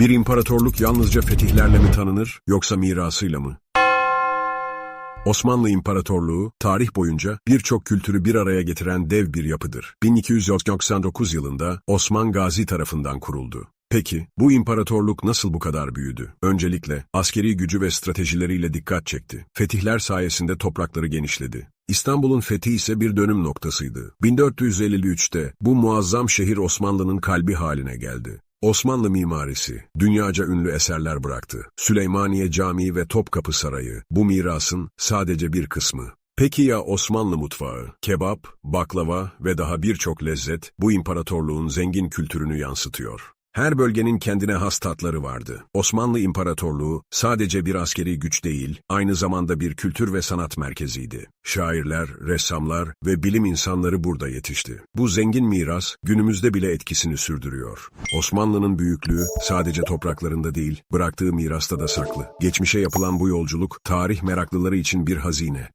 Bir imparatorluk yalnızca fetihlerle mi tanınır, yoksa mirasıyla mı? Osmanlı İmparatorluğu, tarih boyunca birçok kültürü bir araya getiren dev bir yapıdır. 1299 yılında Osman Gazi tarafından kuruldu. Peki, bu imparatorluk nasıl bu kadar büyüdü? Öncelikle, askeri gücü ve stratejileriyle dikkat çekti. Fetihler sayesinde toprakları genişledi. İstanbul'un fethi ise bir dönüm noktasıydı. 1453'te bu muazzam şehir Osmanlı'nın kalbi haline geldi. Osmanlı mimarisi, dünyaca ünlü eserler bıraktı. Süleymaniye Camii ve Topkapı Sarayı, bu mirasın sadece bir kısmı. Peki ya Osmanlı mutfağı, kebap, baklava ve daha birçok lezzet bu imparatorluğun zengin kültürünü yansıtıyor. Her bölgenin kendine has tatları vardı. Osmanlı İmparatorluğu sadece bir askeri güç değil, aynı zamanda bir kültür ve sanat merkeziydi. Şairler, ressamlar ve bilim insanları burada yetişti. Bu zengin miras günümüzde bile etkisini sürdürüyor. Osmanlı'nın büyüklüğü sadece topraklarında değil, bıraktığı mirasta da saklı. Geçmişe yapılan bu yolculuk tarih meraklıları için bir hazine.